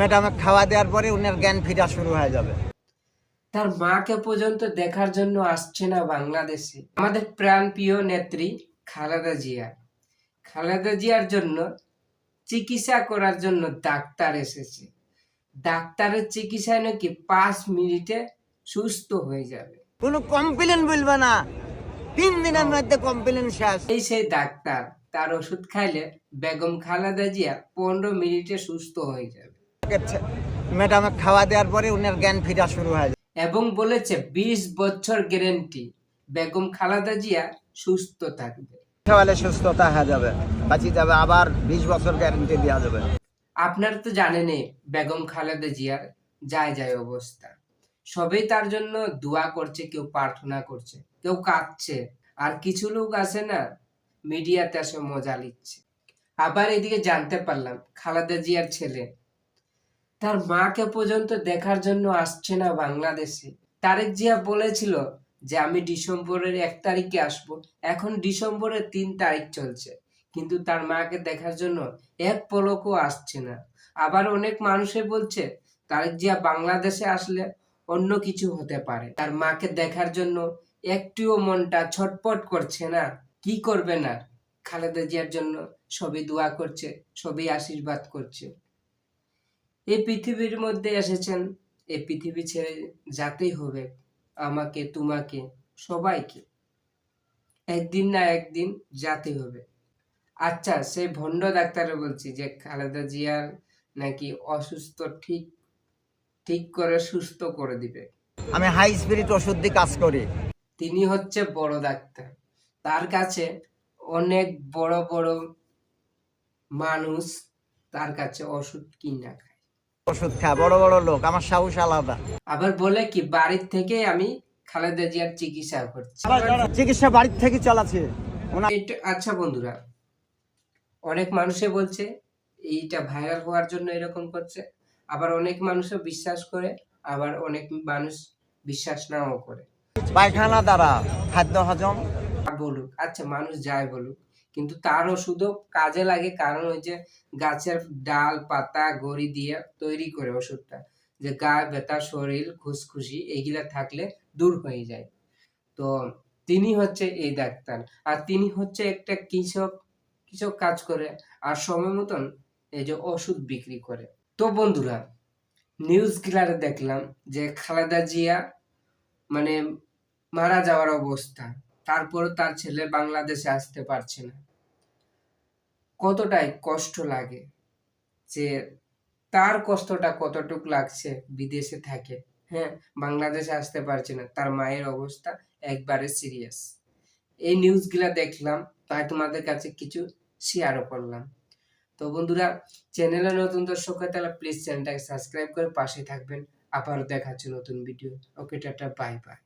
ম্যাডামে খাওয়া দেওয়ার পরে উনার জ্ঞান ফিরা শুরু হয়ে যাবে। তার মাকে পর্যন্ত দেখার জন্য আসছে না বাংলাদেশে। আমাদের প্রাণপ্রিয় নেত্রী খালেদা জিয়া। খালেদা জিয়ার জন্য চিকিৎসা করার জন্য ডাক্তার এসেছে। ডাক্তারের চিকিৎসায় নাকি পাঁচ মিনিটে সুস্থ হয়ে যাবে। কোনো কমপ্লেন বলবে না। তিন দিনের মধ্যে কমপ্লেন শেষ। এই সেই ডাক্তার তার ওষুধ খাইলে বেগম খালেদা জিয়া পনেরো মিনিটে সুস্থ হয়ে যাবে। ম্যাডামে খাওয়া দেওয়ার পরে উনার জ্ঞান ফিরা শুরু হয়ে এবং বলেছে বিশ বছর গ্যারেন্টি। বেগম খালেদা জিয়া সুস্থ থাকবে। সুস্থতা হয়ে যাবে বাঁচি যাবে আবার বিশ বছর গ্যারেন্টি দেওয়া যাবে। আপনারা তো জানেনই বেগম খালেদা জিয়ার যায় যায় অবস্থা। সবাই তার জন্য দোয়া করছে কেউ প্রার্থনা করছে কেউ কাঁদছে। আর কিছু লোক আছে না মিডিয়াতে এসে মজা নিচ্ছে। আবার এদিকে জানতে পারলাম খালেদা জিয়ার ছেলে তার মাকে পর্যন্ত দেখার জন্য আসছে না বাংলাদেশে। তারেক জিয়া বলেছিল যে, আমি ডিসেম্বরের এক তারিখে আসব। এখন ডিসেম্বরের তিন তারিখ চলছে। কিন্তু তার মাকে দেখার জন্য এক পলকও আসছে না। আবার অনেক মানুষে বলছে, তারেক জিয়া বাংলাদেশে আসলে অন্য কিছু হতে পারে। তার মাকে দেখার জন্য একটুও মনটা ছটপট করছে না। কি করবে না? খালেদা জিয়ার জন্য সবই দোয়া করছে, সবই আশীর্বাদ করছে। এই পৃথিবীর মধ্যে এসেছেন এই পৃথিবী ছেড়ে যেতেই হবে আমাকে তোমাকে সবাইকে। একদিন না একদিন যেতে হবে। আচ্ছা সেই ভণ্ড ডাক্তারে বলছি যে খালেদা জিয়ার নাকি অসুস্থ ঠিক ঠিক করে সুস্থ করে দিবে। আমি হাই স্পিরিট ওষুধ দিয়ে কাজ করি। তিনি হচ্ছে বড় ডাক্তার। তার কাছে অনেক বড় বড় মানুষ তার কাছে ওষুধ কিনা ওষুধ খায় বড় বড় লোক আমার সাহস আলাদা। আবার বলে কি বাড়ির থেকে আমি খালেদা জিয়ার চিকিৎসা করছি। চিকিৎসা বাড়ির থেকে চালাচ্ছে। আচ্ছা বন্ধুরা অনেক মানুষে বলছে এইটা ভাইরাল হওয়ার জন্য এরকম করছে। আবার অনেক মানুষও বিশ্বাস করে আবার অনেক মানুষ বিশ্বাস নাও করে। পায়খানা দ্বারা খাদ্য হজম। আর বলুক আচ্ছা মানুষ যায় বলুক। কিন্তু তার ওষুধও কাজে লাগে কারণ ওই যে গাছের ডাল, পাতা, গড়ি দিয়ে তৈরি করে ওষুধটা। যে গা, ব্যথা, শরীর, খুশখুশি এইগুলা থাকলে দূর হয়ে যায়। তো তিনি হচ্ছে এই ডাক্তার। আর তিনি হচ্ছে একটা কৃষক কৃষক কাজ করে আর সময় মতন এই যে ওষুধ বিক্রি করে। তো বন্ধুরা নিউজ কিলারে দেখলাম যে খালেদা জিয়া মানে মারা যাওয়ার অবস্থা। তারপরও তার ছেলে বাংলাদেশে আসতে পারছে না। কতটাই কষ্ট লাগে যে তার কষ্টটা কতটুক লাগছে বিদেশে থাকে। হ্যাঁ বাংলাদেশে আসতে পারছে না, তার মায়ের অবস্থা একবারে সিরিয়াস এই নিউজগুলা দেখলাম, তাই তোমাদের কাছে কিছু শেয়ারও করলাম। তো বন্ধুরা, চ্যানেলে নতুন দর্শক হয় তাহলে প্লিজ চ্যানেলটাকে সাবস্ক্রাইব করে পাশে থাকবেন। আবারও দেখাচ্ছে নতুন video okay tata bye bye